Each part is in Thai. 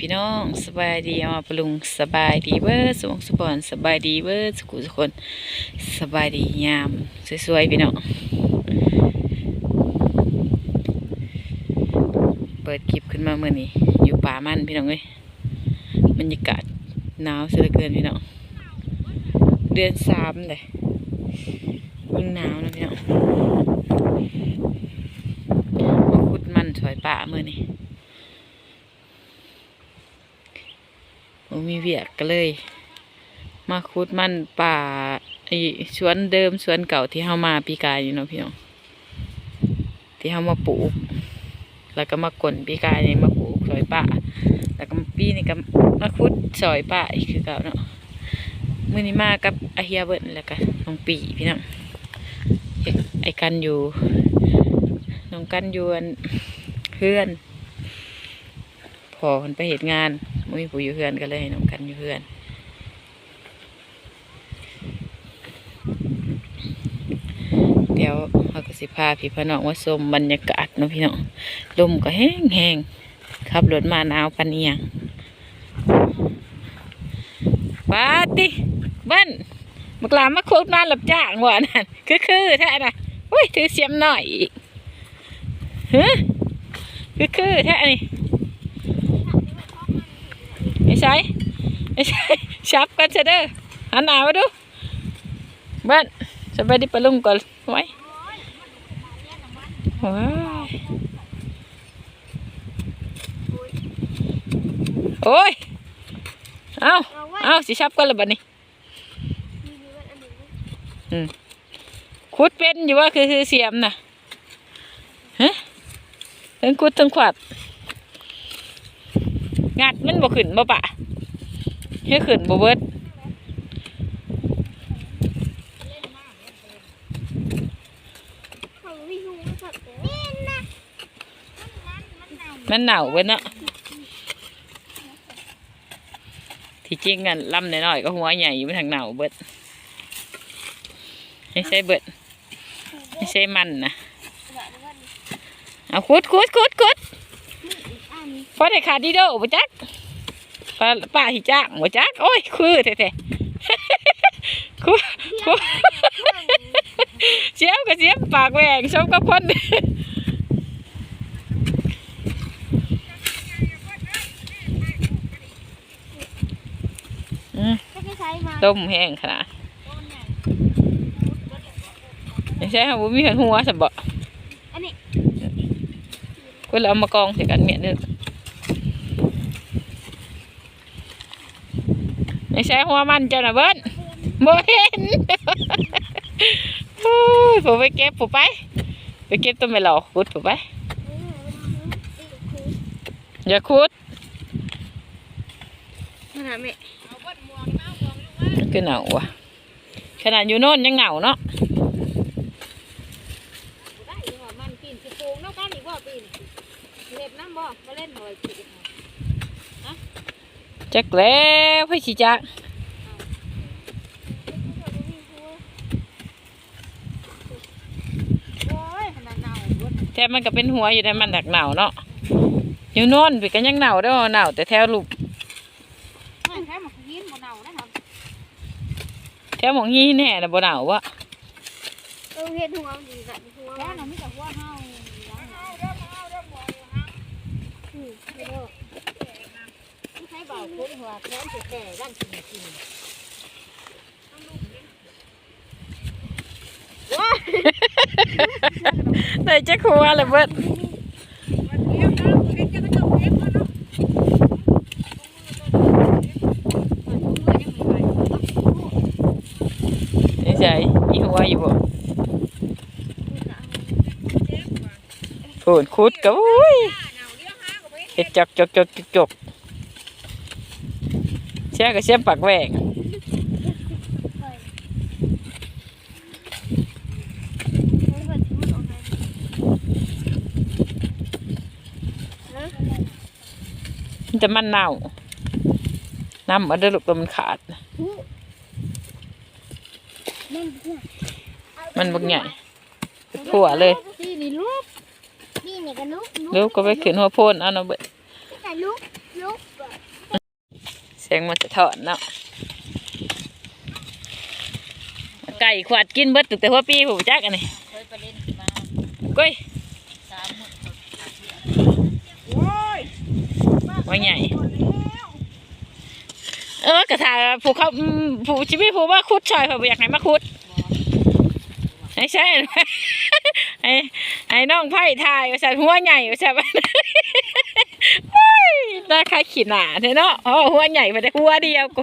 พี่น้องสบายดีเอามาปรุงสบายดีเบิร์สมองสปอนสบายดีเบิร์สกุทุกคนสบายดียามสวยๆพี่น้องเปิดคลิปขึ้นมาเมื่อนี้อยู่ป่ามันพี่น้องเอ้ยบรรยากาศหนาวเสียเกินพี่น้องเดือนสามเลยยิ่งหนาวนะพี่น้องมาขุดมันสอยป่าเมื่อนี้ ผ มมีเวียกก็เลย มาคุดมันป่าไอ้สวนเดิมสวนเก่าที่เฮามาปีกายนี่เนาะพี่น้องที่เฮามาปลูก แล้วก็มากลนปีกายนี่มาปลูกซอยป่าแล้วก็ปีนี่ก็มาคุดซอยป่าอีกคือเก่าเนาะมื้อนี้มากับอาเฮียเบิ้นแล้วก็น้องปีพี่น้องไอ้กันอยู่น้องกันอยู่อันเพื่อน พอคนไปเหตุงานบ่มีผู้อยู่เฮือนก็เลยให้น้องกันอยู่เฮือนเดี๋ยวเราก็สิพาพี่พน้องมาชมบรรยากาศเนาะพี่น้องลมก็แห้งแห้งขับรถมาหนาวปันเอียงปาติบิ้นมักลามาคุดมานหลับจ้างว่ะนั่นคือคือแท้น่ะอุ้ยถือเสียมหน่อยอีกฮะคือคือแท้นี่ ไม่ใช่ไม่ใช่ชับกันเถอะเด้อหันหน้ามาดูเบ้านสบายดีปะลุงก่อนไว้ว้ายโอ้ยเอาเอาสิชับกันแล้วบัดนี้คุดเป็นอยู่ว่าคือคือเสียมน่ะฮะทั้งคุดทั้งขวัด งัดมันบ่ขึ้นบ่ปะเฮ้ขึ้นบ่เบิดมันหนาวเว้ยเนาะที่จริงกันลำน้อยๆก็หัวใหญ่อยู่มันทางหนาวเบิดไม่ใช่เบิดไม่ใช่มันนะเอาคุดคุดคุดคุด พอได้ขาดดีโดบ่จักป้าป้าที่จ้างบ่จักโอ้ยคือแท้ๆคุดคุดเสียมก็เสียมปากแหวงชมกับคนอืมไม่ใช้มาต้มแห้งขนาดไม่ใช่ค่ะบุมีหัวสับบ่อันนี้คุณเราเอามากองใส่กันเมียนึงไม่ใช่หัวมันเจ้าน่ะเบิ้ลบ่เห็นโอ้ยผมไปเก็บผมไป ไปเก็บต้นไม้หล่อขุดผมไป อย่าขุดขนาดแม่คือหนาวว่ะขนาดอยู่โน่นยังหนาวเนาะได้ยังว่ามันปีนสิปูงน้องกันอีกว่าปีนเห็บน้ำบ่มาเล่นหน่อยสิ จักแล้วพี่ชิจัก โอ้ยขนาดหนาวรถแต่มันก็เป็นหัวอยู่ในมันดักหนาวเนาะอยู่โน่นไปก็ยังหนาวได้อหนาวแต่แถวลูกไม่ใช่หมกยินบ่หนาวนะครับแถวหมองยี่แน่นะบ่หนาววะเออเห็นหัวมันดีแบบหัวแล้วน่ะมีแต่หัวเฮาอืมไม่เลิกไม่ใช่เบาคุ้นหัวแค้นสิแต่ด้านกินกินว้า ได้จักหัวเลยเบิดใช่อีหัวอยู่บ่พูนคุดก็อุ้ยเฮ็ดจกจกจกจกจกเชี่ยก็เชี่ยปากแหวง มันจะมันเน่า น้ำมันเดือดลูกตัวมันขาด มันบักใหญ่ผัวเลยนี่นี่ลูกนี่นี่ก็ลูกลูกก็ไปขึ้นหัวโพนเอาเนาะเบิดแต่ลูกลูกเสียงมันจะถอนเนาะไก่ขวาดกินเบิดตั้งแต่หัวปีผมจักอันนี้เคยไปเล่นมาก้อย สามหมื่น ว่าใหญ่เออกระถาผู้เขาอืมผู้ชีวิตผู้ว่าคุดชอยเขาบ่อยากให้มาคุดไอ้ใช่ไอ้ไอ้น้องไผ่ทายว่าฉันหัวใหญ่ว่าฉันเฮ้ยน่าคายขี้หนาเท่เนาะอ๋อหัวใหญ่ไปได้หัวเดียวก็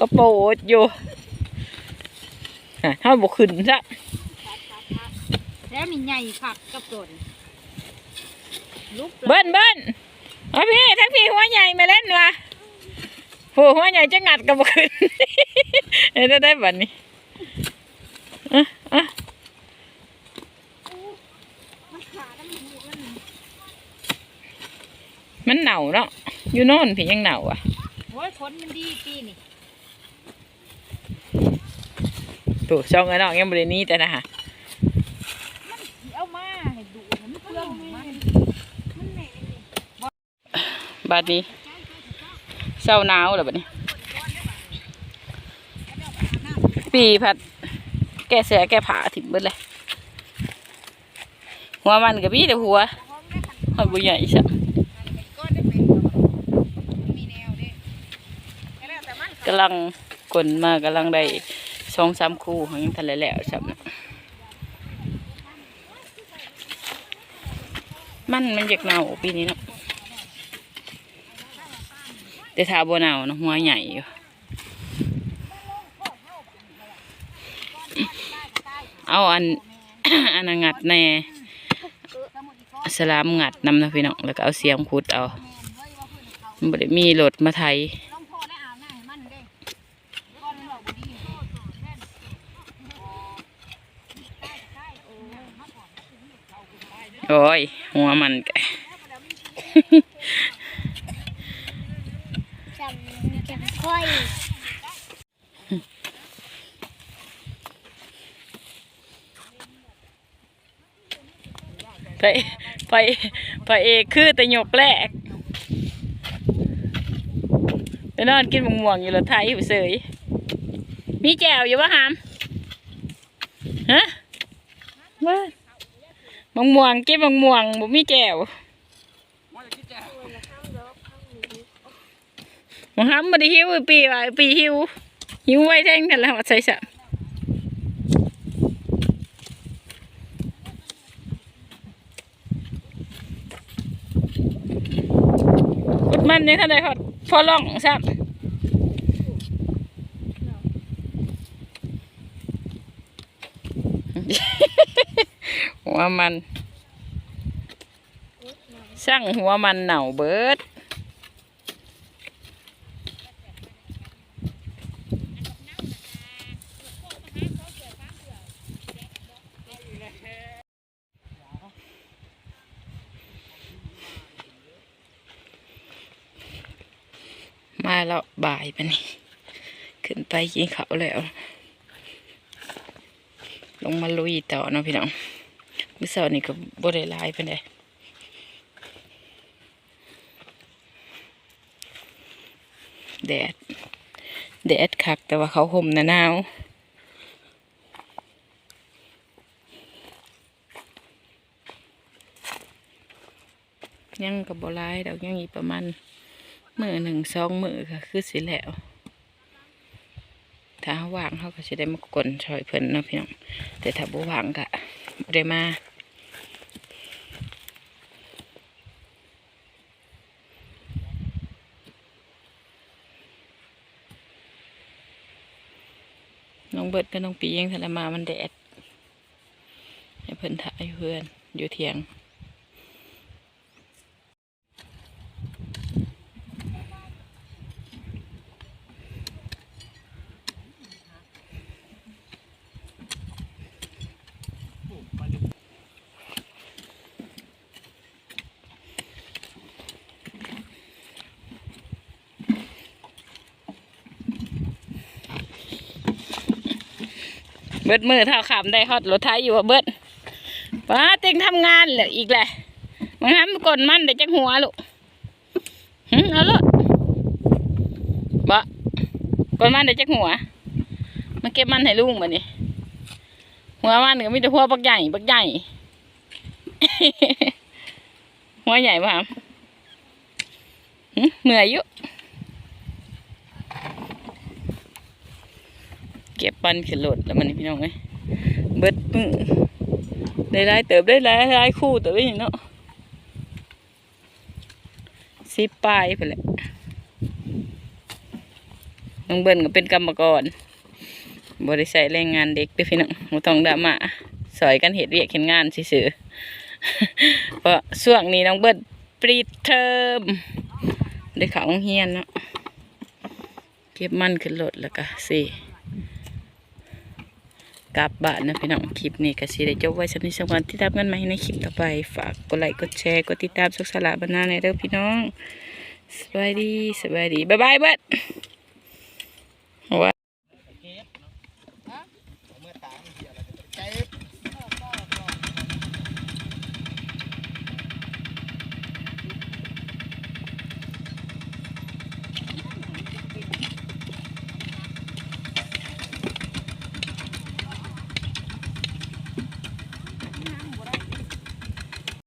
ก็โปดอยู่อะถ้าบุขึ้นซะแล้วนี่ใหญ่ผักกับตนลุกเบิ้นเบิ้น เอาพี่ทั้งพี่หัวใหญ่มาเล่นวะผู้หัวใหญ่จะงัดกับบุขึ้นเอ้ยได้ได้บัดนี้อะอะมันขาดมันหมูมันมันเหนาเนาะอยู่โน่นพี่ยังเหนาอะโอ้ยคนมันดีปีนี่ถูกช่องไอ้น้องยังบรินี้แต่นะฮะ เอามาให้ดูนะมันเปลืองมันมันแหน่นี่ บัดนี้เศร้าหนาวแล้วบัดนี้ ปีผัด แก้เสียแก้ผาถิ่มเบิดเลย หัวมันกับพี่แต่หัวหัวบุใหญ่ใช่ก็ได้เป็นมีแนวเด้แล้วแต่มันกำลังกลนมากำลังได้สองสามคู่ของยังทันแล้วใช่ไหมมันมันอยากหนาวปีนี้เนาะ แต่ถ้าบัหนาวเนาะหัวใหญ่อยู่เอาอันอันงัดแน่สลามงัดนำนะพี่น้องแล้วก็เอาเสียมขุดเอาบ่ได้มีรถมาไทยโอ้ยหัวมันแก จำจำ ค่อยไปไปไปเอกคือแต่หยกแรกไปนอนกินมะม่วงอยู่รถไทยอยู่เสยมีแจวอยู่ปะหามฮะว่ามม่วงกินมะม่วงบ่มีแจว มะหามบ่ได้หิวปีว่าปีหิวหิวไว้แท่งกันแล้วใส่สะอุดมันยังท่านใดพอพอล่องซ้ำหัวมันช่างหัวมันเหน่าเบิดมาแล้วบ่ายไปะนี่ขึ้นไปกินเขาแล้ว ลงมาลุยต่อเนาะพี่น้องมื้อเช้านี่ก็บ่ได้ลายปานใดแดด แดดคักแต่ว่าเขาห่มหนาหนาวยังกับบ่หลายดอกยังอีกประมาณ มือหนึ่งสองมือก็คือสิแล้ว ถ้าว่างเขาก็จะได้มากลนช่วยเพิ่นเนาะพี่น้อง แต่ถ้าบ่ว่างก็บ่ได้มาน้องเบิดกับน้องปียังทันได้มามันแดดให้เพิ่นถ่ายเพื่อนอยู่เถียง เบิดมือเท่าขำได้ฮอดรถไทยอยู่ว่าเบิดป้าเต็งทำงานเลยอีกแหละมันห้ามกลนมันได้จังหัวลูกหึเอาลูกบ่ก่นมันได้จักหัวมาเก็บมันให้ลุงบัดนี้หัวมันก็มีแต่หัวบักใหญ่บักใหญ่หัวใหญ่ป่ะครับหึเหนื่อยอยู่เก็บ ปันขึ้นรถแล้วมันพี่น้องเอ้ยเบิดมือได้หลายเติบได้หลายหลายคู่เติบได้เนาะสิบปลายไปแหละน้องเบิ้ลก็เป็นกรรมกรบริษัทแรงงานเด็กเด้วยพี่น้องบ่ต้องดามาสอยกันเหตุเรียกเห็นงานซื่อเพราะช่วงนี้น้องเบิ้ลปิดเทอมได้ข่าวโรงเฮียนเนาะเก็บมันขึ้นรถแล้วก็สิ กลับบ้านนะพี่น้องคลิปนี้ก็สิได้จบไว้สำหรับสวันที่ตามกันใหม่ในคลิปต่อไป ฝากกดไลค์กดแชร์กดติดตามสุขสละบรรณาในเด้อพี่น้องสบายดีสบายดีบ๊ายบายเบิด